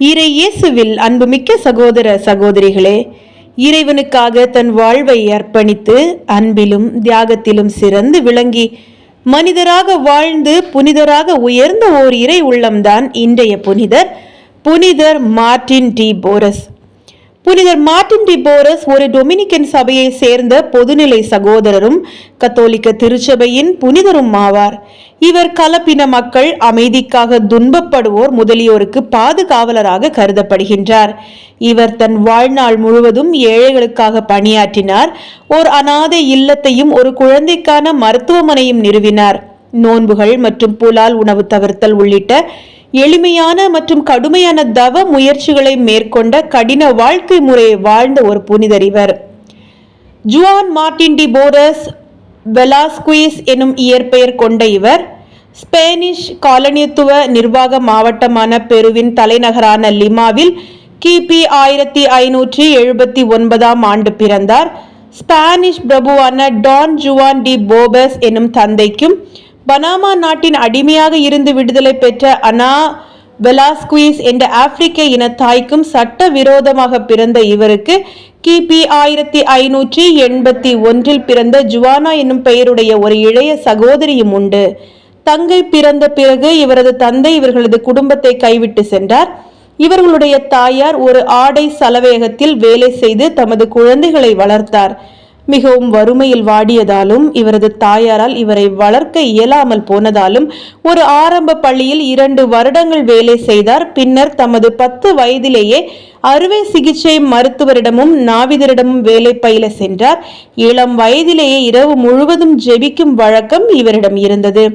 இறை இயேசுவில் அன்புமிக்க சகோதர சகோதரிகளே இறைவனுக்காக தன் வாழ்வை அர்ப்பணித்து அன்பிலும் தியாகத்திலும் சிறந்து விளங்கி மனிதராக வாழ்ந்து புனிதராக உயர்ந்த ஓர் இறை உள்ளம்தான் இன்றைய புனிதர் புனிதர் மார்டின் டி போரஸ். புனிதர் மார்டின் டி போரஸ் ஒரு டொமினிக்கன் சபையை சேர்ந்த பொதுநிலை சகோதரரும் கத்தோலிக்க திருச்சபையின் புனிதரும் ஆவார். இவர் கலப்பின மக்கள் அமைதிக்காக துன்பப்படுவோர் முதலியோருக்கு பாதுகாவலராக கருதப்படுகின்றார். இவர் தன் வாழ்நாள் முழுவதும் ஏழைகளுக்காக பணியாற்றினார். ஓர் அனாதை இல்லத்தையும் ஒரு குழந்தைக்கான மருத்துவமனையும் நிறுவினார். நோன்புகள் மற்றும் புலால் உணவு தவிர்த்தல் உள்ளிட்ட எளிமையான மற்றும் கடுமையான தவ முயற்சிகளை மேற்கொண்ட கடின வாழ்க்கை முறையை வாழ்ந்த ஒரு புனிதர் இவர். Juan Martin de Porres Velazquez எனும் இயற்பெயர் கொண்ட இவர் ஸ்பேனிஷ் காலனித்துவ நிர்வாக மாவட்டமான பெருவின் தலைநகரான லிமாவில் கிபி ஆயிரத்தி ஐநூற்றி எழுபத்தி ஒன்பதாம் ஆண்டு பிறந்தார். ஸ்பானிஷ் பிரபுவான டான் ஜுவான் டி போபஸ் எனும் தந்தைக்கும் பனாமா நாட்டின் அடிமையாக இருந்து விடுதலை பெற்ற அனா வெலாஸ்குயிஸ் என்ற ஆப்பிரிக்க இனத்தாய்க்கும் சட்ட விரோதமாக பிறந்த இவருக்கு கிபி ஆயிரத்தி ஐநூற்றி எண்பத்தி ஒன்றில் பிறந்த ஜுவானா என்னும் பெயருடைய ஒரு இளைய சகோதரியும் உண்டு. தங்கை பிறந்த பிறகு இவரது தந்தை இவர்களது குடும்பத்தை கைவிட்டு சென்றார். இவர்களுடைய தாயார் ஒரு ஆடை சலவேகத்தில் வேலை செய்து தமது குழந்தைகளை வளர்த்தார். மிகவும் வறுமையில் வாடியதாலும் இவரது தாயாரால் இவரை வளர்க்க இயலாமல் போனதாலும் ஒரு ஆரம்ப பள்ளியில் இரண்டு வருடங்கள் வேலை செய்தார். பின்னர் தமது பத்து வயதிலேயே அறுவை சிகிச்சை மருத்துவரிடமும் நாவிதரிடமும் வேலை பயில சென்றார். இளம் வயதிலேயே இரவு முழுவதும் ஜெபிக்கும் வழக்கம் இவரிடம் இருந்தது.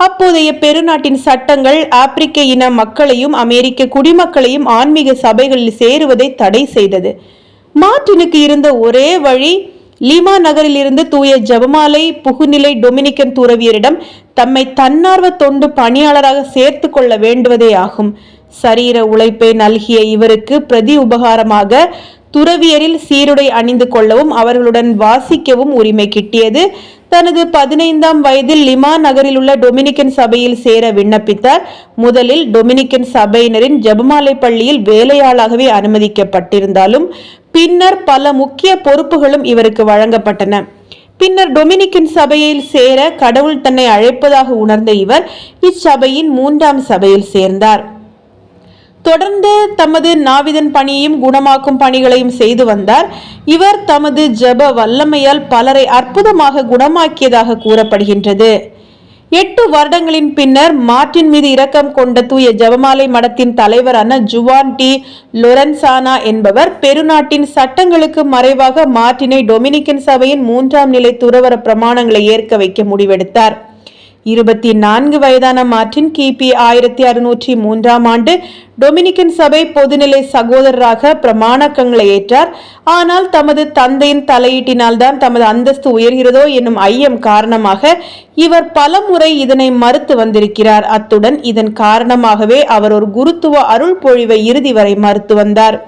அப்போதைய பெருநாட்டின் சட்டங்கள் ஆப்பிரிக்க இன மக்களையும் அமெரிக்க குடிமக்களையும் ஆன்மீக சபைகளில் சேருவதை தடை செய்தது. மார்டினுக்கு இருந்த ஒரே வழி லீமா நகரிலிருந்து தூய ஜபமாலை புகுநிலை டொமினிக்கன் துறவியரிடம் தம்மை தன்னார்வ தொண்டு பணியாளராக சேர்த்து கொள்ள வேண்டுவதே ஆகும். சரீர உழைப்பை நல்கிய இவருக்கு பிரதி உபகாரமாக துறவியரில் சீருடை அணிந்து கொள்ளவும் அவர்களுடன் வாசிக்கவும் உரிமை கிட்டியது. தனது பதினைந்தாம் வயதில் லிமா நகரில் உள்ள டொமினிக்கன் சபையில் சேர விண்ணப்பித்தார். முதலில் டொமினிக்கன் சபையினரின் ஜபமாலை பள்ளியில் வேலையாளாகவே அனுமதிக்கப்பட்டிருந்தாலும் பின்னர் பல முக்கிய பொறுப்புகளும் இவருக்கு வழங்கப்பட்டன. பின்னர் டொமினிக்கன் சபையில் சேர கடவுள் தன்னை அழைப்பதாக உணர்ந்த இவர் இச்சபையின் மூன்றாம் சபையில் சேர்ந்தார். தொடர்ந்து தமது நாவிதன் பணியையும் குணமாக்கும் பணிகளையும் செய்து வந்தார். இவர் தமது ஜப வல்லமையால் பலரை அற்புதமாக குணமாக்கியதாக கூறப்படுகின்றது. எட்டு வருடங்களின் பின்னர் மார்ட்டின் மீது இரக்கம் கொண்ட தூய ஜபமாலை மடத்தின் தலைவரான ஜுவான் டி. லொரன்சானா என்பவர் பெருநாட்டின் சட்டங்களுக்கு மறைவாக மார்ட்டினை டொமினிக்கன் சபையின் மூன்றாம் நிலை துறவர பிரமாணங்களை ஏற்க வைக்க முடிவெடுத்தார். இருபத்தி நான்கு வயதான மார்டின் கிபி ஆயிரத்தி அறுநூற்றி மூன்றாம் ஆண்டு டொமினிக்கன் சபை பொதுநிலை சகோதரராக பிரமாணக்கங்களை ஏற்றார். ஆனால் தமது தந்தையின் தலையீட்டினால் தான் தமது அந்தஸ்து உயர்கிறதோ என்னும் ஐயம் காரணமாக இவர் பல முறை இதனை மறுத்து வந்திருக்கிறார். அத்துடன் இதன் காரணமாகவே அவர் ஒரு குருத்துவ அருள் பொழிவை இறுதி வரை மறுத்து வந்தார்.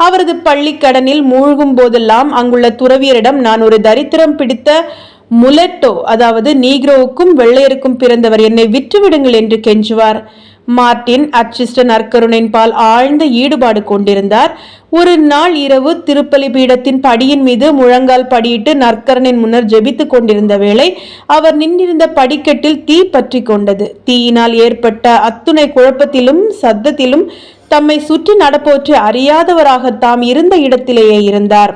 அவரது பள்ளிக்கடனில் மூழ்கும் போதெல்லாம் அங்குள்ள துறவியரிடம் நான் ஒரு தரித்திரம் பிடித்த முலெட்டோ அதாவது நீக்ரோவுக்கும் வெள்ளையருக்கும் பிறந்தவர் என்னை விற்றுவிடுங்கள் என்று கெஞ்சுவார். மார்டின் அச்சிஸ்டன் அர்க்கருணின் பால் ஆழ்ந்த ஈடுபாடு கொண்டிருந்தார். ஒரு நாள் இரவு திருப்பலி பீடத்தின் படியின் மீது முழங்கால் படியிட்டு நற்கரனின் முன்னர் ஜெபித்துக் கொண்டிருந்த வேளை அவர் நின்றிருந்த படிக்கட்டில் தீ பற்றி கொண்டது. தீயினால் ஏற்பட்ட அத்துணை குழப்பத்திலும் சத்தத்திலும் தம்மை சுற்றி நடப்போற்று அறியாதவராக தாம் இருந்த இடத்திலேயே இருந்தார்.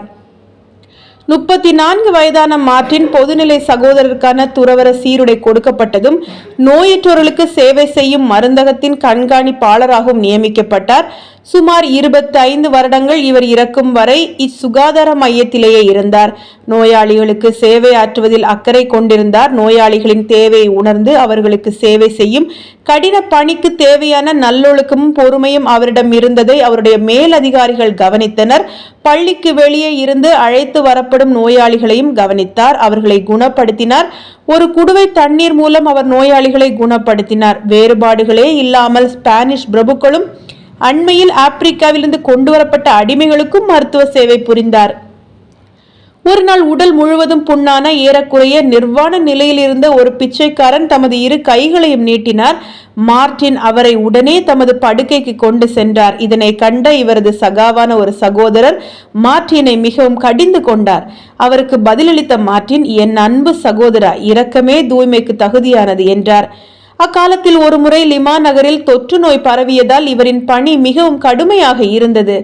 முப்பத்தி நான்கு வயதான மார்டின் பொதுநிலை சகோதரருக்கான துறவர சீருடை கொடுக்கப்பட்டதும் நோயற்றோர்களுக்கு சேவை செய்யும் மருந்தகத்தின் கண்காணிப்பாளராகவும் நியமிக்கப்பட்டார். சுமார் இருபத்தி ஐந்து வருடங்கள் இவர் இறக்கும் வரை இச்சுகாதார மையத்திலேயே இருந்தார். நோயாளிகளுக்கு சேவை ஆற்றுவதில் அக்கறை கொண்டிருந்தார். நோயாளிகளின் தேவையை உணர்ந்து அவர்களுக்கு சேவை செய்யும் கடின பணிக்கு தேவையான நல்லொழுக்கமும் பொறுமையும் அவரிடம் இருந்ததை அவருடைய மேலதிகாரிகள் கவனித்தனர். பள்ளிக்கு வெளியே இருந்து அழைத்து வரப்படும் நோயாளிகளையும் கவனித்தார். அவர்களை குணப்படுத்தினார். ஒரு குடுவை தண்ணீர் மூலம் அவர் நோயாளிகளை குணப்படுத்தினார். வேறுபாடுகளே இல்லாமல் ஸ்பானிஷ் பிரபுக்களும் அண்மையில் ஆப்பிரிக்காவிலிருந்து கொண்டு வரப்பட்ட அடிமைகளுக்கும் மருத்துவ சேவை புரிந்தார். ஒரு நாள் உடல் முழுவதும் புண்ணான ஏறக்குறைய நிர்வாண நிலையில் இருந்த ஒரு பிச்சைக்காரன் தமது இரு கைகளையும் நீட்டினார். மார்டின் அவரை உடனே தமது படுக்கைக்கு கொண்டு சென்றார். இதனை கண்ட இவரது சகாவான ஒரு சகோதரர் மார்டினை மிகவும் கடிந்து கொண்டார். அவருக்கு பதிலளித்த மார்டின் என் அன்பு சகோதரா இரக்கமே தூய்மைக்கு தகுதியானது என்றார். அக்காலத்தில் ஒருமுறை லிமா நகரில் தொற்று நோய் பரவியதால் இவரின் பணி மிகவும் கடுமையாக இருந்தது.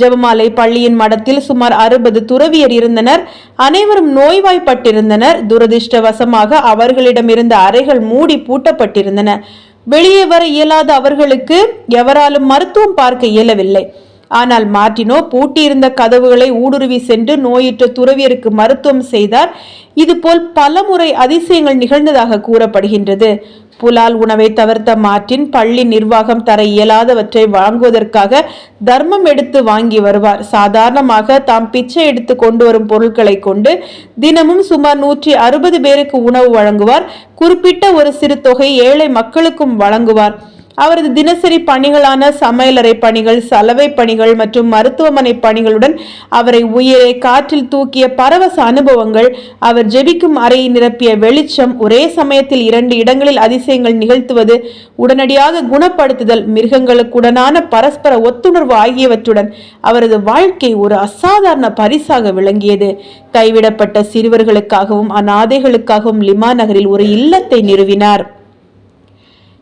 ஜெபமாலை பள்ளியின் மடத்தில் சுமார் அறுபது துறவியர் இருந்தனர். அனைவரும் நோய்வாய்ப்பட்டிருந்தனர். துரதிருஷ்டவசமாக அவர்களிடமிருந்த அறைகள் மூடி பூட்டப்பட்டிருந்தன. வெளியே வர இயலாத அவர்களுக்கு எவராலும் மருத்துவம் பார்க்க இயலவில்லை. ஆனால் மார்டினோ பூட்டியிருந்த கதவுகளை ஊடுருவி சென்று நோயுற்ற துறவியருக்கு மருத்துவம் செய்தார். இதுபோல் பலமுறை அதிசயங்கள் நிகழ்ந்ததாக கூறப்படுகின்றது. புலால் உணவை தவிர்த்த மார்டின் பள்ளி நிர்வாகம் தர இயலாதவற்றை வாங்குவதற்காக தர்மம் எடுத்து வாங்கி வருவார். சாதாரணமாக தாம் பிச்சை எடுத்து கொண்டு வரும் பொருட்களை கொண்டு தினமும் சுமார் நூற்றி அறுபது பேருக்கு உணவு வழங்குவார். குறிப்பிட்ட ஒரு சிறு தொகை ஏழை மக்களுக்கும் வழங்குவார். அவரது தினசரி பணிகளான சமையலறை பணிகள் சலவை பணிகள் மற்றும் மருத்துவமனை பணிகளுடன் அவரை உயிரை காற்றில் தூக்கிய பரவச அனுபவங்கள் அவர் ஜெபிக்கும் அறையை நிரப்பிய வெளிச்சம் ஒரே சமயத்தில் இரண்டு இடங்களில் அதிசயங்கள் நிகழ்த்துவது உடனடியாக குணப்படுத்துதல் மிருகங்களுக்குடனான பரஸ்பர ஒத்துணர்வு ஆகியவற்றுடன் அவரது வாழ்க்கை ஒரு அசாதாரண பரிசாக விளங்கியது. கைவிடப்பட்ட சிறுவர்களுக்காகவும் அநாதைகளுக்காகவும் லிமா நகரில் ஒரு இல்லத்தை நிறுவினார்.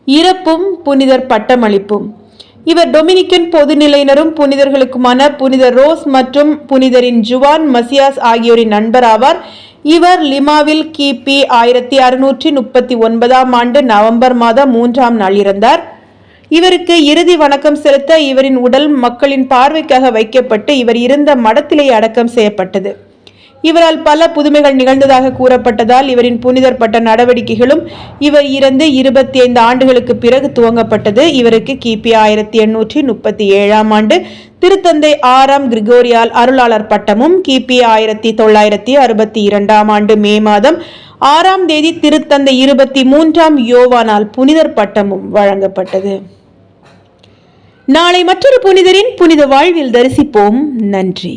இறப்பும் புனிதர் பட்டமளிப்பும். இவர் டொமினிக்கன் பொதுநிலையினரும் புனிதர்களுக்குமான புனிதர் ரோஸ் மற்றும் புனிதரின் ஜுவான் மசியாஸ் ஆகியோரின் நண்பர் ஆவார். இவர் லிமாவில் கிபி ஆயிரத்தி அறுநூற்றி முப்பத்தி ஒன்பதாம் ஆண்டு நவம்பர் மாதம் மூன்றாம் நாள் இறந்தார். இவருக்கு இறுதி வணக்கம் செலுத்த இவரின் உடல் மக்களின் பார்வைக்காக வைக்கப்பட்டு இவர் இருந்த மடத்திலே அடக்கம் செய்யப்பட்டது. இவரால் பல புதுமைகள் நிகழ்ந்ததாக கூறப்பட்டதால் இவரின் புனிதர் பட்ட நடவடிக்கைகளும் இவர் இறந்து இருபத்தி ஐந்து ஆண்டுகளுக்கு பிறகு துவங்கப்பட்டது. இவருக்கு கிபி ஆயிரத்தி எண்ணூற்றி முப்பத்தி ஏழாம் ஆண்டு திருத்தந்தை ஆறாம் கிரிகோரியால் அருளாளர் பட்டமும் கிபி ஆயிரத்தி தொள்ளாயிரத்தி அறுபத்தி இரண்டாம் ஆண்டு மே மாதம் ஆறாம் தேதி திருத்தந்தை இருபத்தி மூன்றாம் யோவானால் புனிதர் பட்டமும் வழங்கப்பட்டது. நாளை மற்றொரு புனிதரின் புனித வாழ்வில் தரிசிப்போம். நன்றி.